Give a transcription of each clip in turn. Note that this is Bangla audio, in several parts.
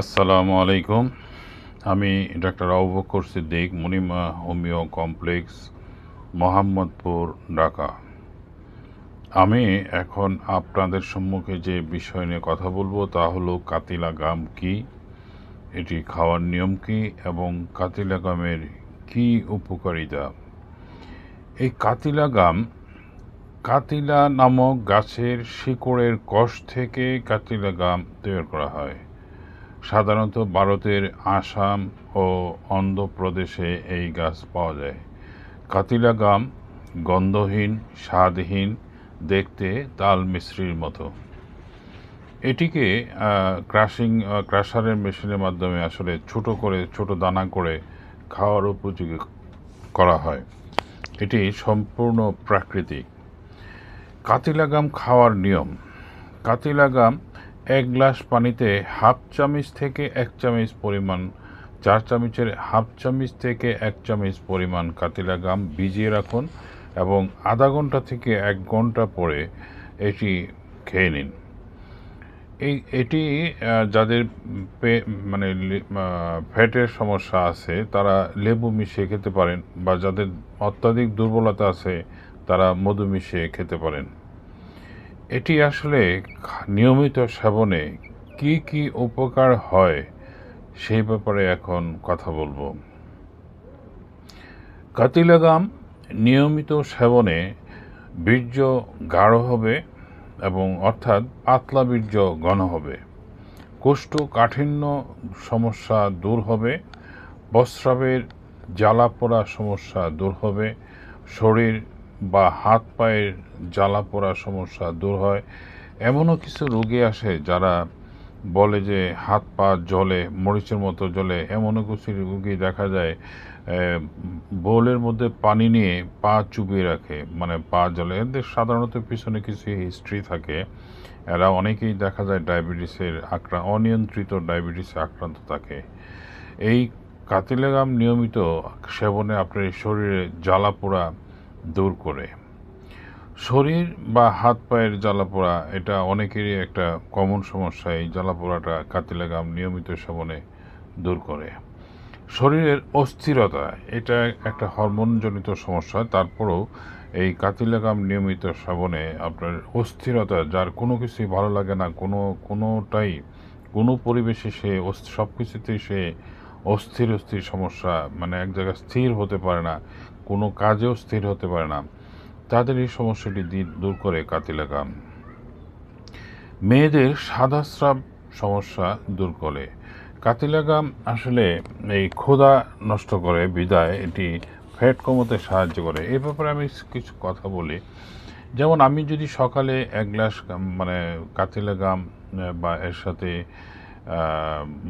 আসসালামু আলাইকুম। আমি doctor Abubakar Siddique, Munima homeo complex, Mohammadpur, Dhaka. আমি এখন আপনাদের সম্মুখে যে বিষয় নিয়ে কথা বলব তা হলো কাতিলা গাম কি, এটি খাওয়ার নিয়ম কি, এবং কাতিলা গামের কি উপকারিতা। এই কাতিলা গাম কাতিলা নামক গাছের শিকড়ের কষ থেকে কাতিলা গাম তৈরি করা হয়। সাধারণত ভারতের আসাম ও অন্ধ্রপ্রদেশে এই গাছ পাওয়া যায়। কাতিলা গাম গন্ধহীন, স্বাদহীন, দেখতে তাল মিশ্রির মতো। এটিকে ক্রাশিং ক্রাশারের মেশিনের মাধ্যমে আসলে ছোট করে, ছোট দানা করে খাওয়ার উপযোগী করা হয়। এটি সম্পূর্ণ প্রাকৃতিক। কাতিলাগাম খাওয়ার নিয়ম। কাতিলাগাম এক গ্লাস পানিতে হাফ চামচ থেকে এক চামচ পরিমাণ, চার চামচের হাফ চামচ থেকে এক চামচ পরিমাণ কাতিলা গাম ভিজিয়ে রাখুন এবং আধা ঘণ্টা থেকে এক ঘণ্টা পরে এটি খেয়ে নিন। এই, এটি যাদের পে মানে ফ্যাটের সমস্যা আছে, তারা লেবু মিশিয়ে খেতে পারেন বা যাদের অত্যাধিক দুর্বলতা আছে, তারা মধু মিশিয়ে খেতে পারেন। এটি আসলে নিয়মিত সেবনে কি কি উপকার হয় সেই ব্যাপারে এখন কথা বলব। কাতিলাগাম নিয়মিত সেবনে বীর্য গাঢ় হবে এবং অর্থাৎ পাতলা বীর্য ঘন হবে। কোষ্ঠকাঠিন্য সমস্যা দূর হবে প্রস্রাবের জ্বালা পোড়া সমস্যা দূর হবে, শরীর বা হাত পায়ের জ্বালা পোড়া সমস্যা দূর হয়, এমনও কিছু রোগী আসে যারা বলে যে হাত পা জলে মরিচের মতো জলে এমনও কিছু রুগী দেখা যায় বোলের মধ্যে পানি নিয়ে পা চুবিয়ে রাখে মানে পা জলে এদের সাধারণত পিছনে কিছু হিস্ট্রি থাকে। এরা অনেকেই দেখা যায় ডায়াবেটিসের আক্রা, অনিয়ন্ত্রিত ডায়াবেটিসে আক্রান্ত থাকে। এই কাতিলেগাম নিয়মিত সেবনে আপনার শরীরে জ্বালা পোড়া দূর করে। শরীর বা হাত পায়ের জ্বালাপোড়া, এটা অনেকেরই একটা কমন সমস্যা। এই জ্বালাপোড়াটা কাতিলাগাম নিয়মিত সেবনে দূর করে। শরীরের অস্থিরতা, এটা একটা হরমোনজনিত সমস্যা। তারপরেও এই কাতিলাগাম নিয়মিত সেবনে আপনার অস্থিরতা, যার কোনো কিছুই ভালো লাগে না, কোনো, কোনোটাই, কোনো পরিবেশে সে সব কিছুতেই সে অস্থির অস্থির সমস্যা মানে এক জায়গায় স্থির হতে পারে না, কোনো কাজেও স্থির হতে পারে না। তাদের এই সমস্যাটি দূর করে কাতিলাগাম মেয়েদের সাদাস্রাব সমস্যা দূর করে। কাতিলাগাম আসলে এই ক্ষুধা নষ্ট করে, বিদায়, এটি ফ্যাট কমাতে সাহায্য করে। এ ব্যাপারে আমি কিছু কথা বলি। যেমন আমি যদি সকালে এক গ্লাস মানে কাতিলাগাম বা এর সাথে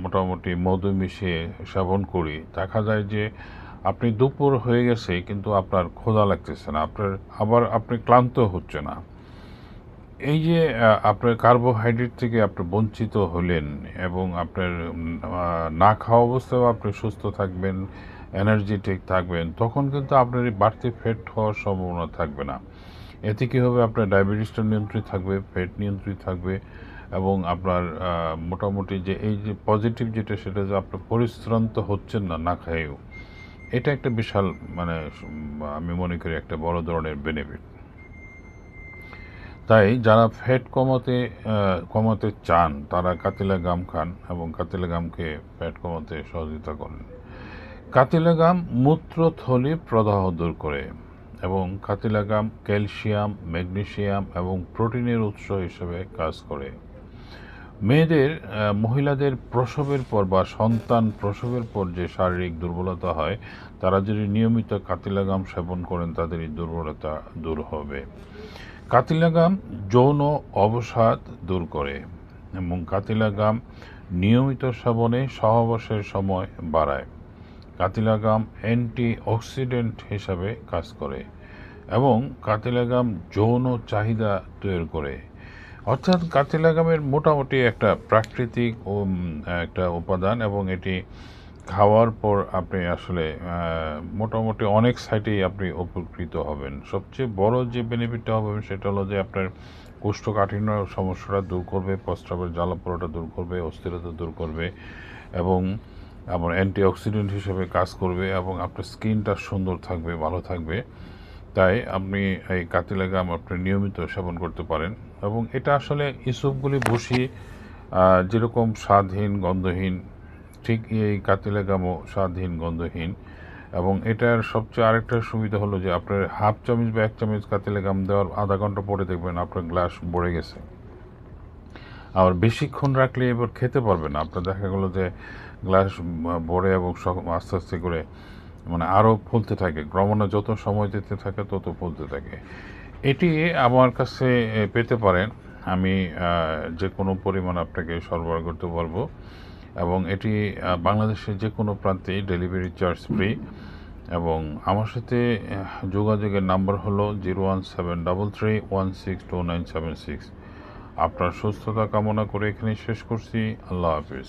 মোটামুটি মধু মিশিয়ে সেবন করি। দেখা যায় যে আপনি দুপুর হয়ে গেছে, কিন্তু আপনার ক্ষুধা লাগতেছে না। আপনার আবার আপনি ক্লান্ত হচ্ছে না। এই যে আপনার কার্বোহাইড্রেট থেকে আপনি বঞ্চিত হলেন এবং আপনার না খাওয়া অবস্থায় আপনি সুস্থ থাকবেন এনার্জেটিক থাকবেন, তখন কিন্তু আপনার এই বাড়তি ফ্যাট হওয়ার সম্ভাবনা থাকবে না। এতে কী হবে? আপনার ডায়াবেটিসটা নিয়ন্ত্রিত থাকবে ফ্যাট নিয়ন্ত্রিত থাকবে এবং আপনার মোটামুটি যে এই যে পজিটিভ যেটা সেটা যে আপনার পরিশ্রান্ত হচ্ছেন না না খাইয়েও এটা একটা বিশাল মানে আমি মনে করি একটা বড় ধরনের বেনিফিট তাই যারা ফ্যাট কমাতে কমাতে চান, তারা কাতিলা গাম খান এবং কাতিলা গামকে ফ্যাট কমাতে সহযোগিতা করেন। কাতিলা গাম মূত্রথলি প্রদাহ দূর করে এবং কাতিলা গাম ক্যালসিয়াম ম্যাগনেশিয়াম এবং প্রোটিনের উৎস হিসেবে কাজ করে। মেয়েদের মহিলাদের প্রসবের পর বা সন্তান প্রসবের পর যে শারীরিক দুর্বলতা হয়, তারা যদি নিয়মিত কাতিলাগাম সেবন করেন, তাদের এই দুর্বলতা দূর হবে। কাতিলাগাম যৌন অবসাদ দূর করে এবং কাতিলাগাম নিয়মিত সেবনে সহবাসের সময় বাড়ায়। কাতিলাগাম অ্যান্টি অক্সিডেন্ট হিসাবে কাজ করে এবং কাতিলাগাম যৌন চাহিদা তৈরি করে। অর্থাৎ কাতিলাগামের মোটামুটি একটা প্রাকৃতিক ও একটা উপাদান এবং এটি খাওয়ার পর আপনি আসলে মোটামুটি অনেক সাইটেই আপনি উপকৃত হবেন। সবচেয়ে বড় যে বেনিফিটটা হবে সেটা হলো যে আপনার কোষ্ঠকাঠিন্য সমস্যাটা দূর করবে, প্রস্রাবের জ্বালাপোড়াটা দূর করবে, অস্থিরতা দূর করবে এবং আমার অ্যান্টিঅক্সিডেন্ট হিসেবে কাজ করবে এবং আপনার স্কিনটা সুন্দর থাকবে, ভালো থাকবে। তাই আপনি এই কাতিলেগাম আপনি নিয়মিত সেবন করতে পারেন এবং এটা আসলে ইসবগুলি বসি যেরকম স্বাদহীন, গন্ধহীন, ঠিক এই কাতিলেগামও স্বাদহীন, গন্ধহীন। এবং এটার সবচেয়ে আরেকটা সুবিধা হলো যে আপনার হাফ চামচ বা এক চামচ কাতিলেগাম দেওয়ার আধা ঘণ্টা পরে দেখবেন আপনার গ্লাস ভরে গেছে। আবার বেশিক্ষণ রাখলে এবার খেতে পারবেন আপনার দেখা গেলো যে গ্লাস ভরে এবং আস্তে আস্তে করে মানে আরও ফুলতে থাকে ক্রমণে যত সময় যেতে থাকে তত ফুলতে থাকে। এটি আমার কাছে পেতে পারেন। আমি যে কোনো পরিমাণ আপনাকে সরবরাহ করতে পারব। এবং এটি বাংলাদেশের যে কোনো প্রান্তেই ডেলিভারি চার্জ ফ্রি। এবং আমার সাথে যোগাযোগের নাম্বার হলো zero one seven double three one six two nine seven six. আপনার সুস্থতা কামনা করে এখানে শেষ করছি। আল্লাহ হাফিজ।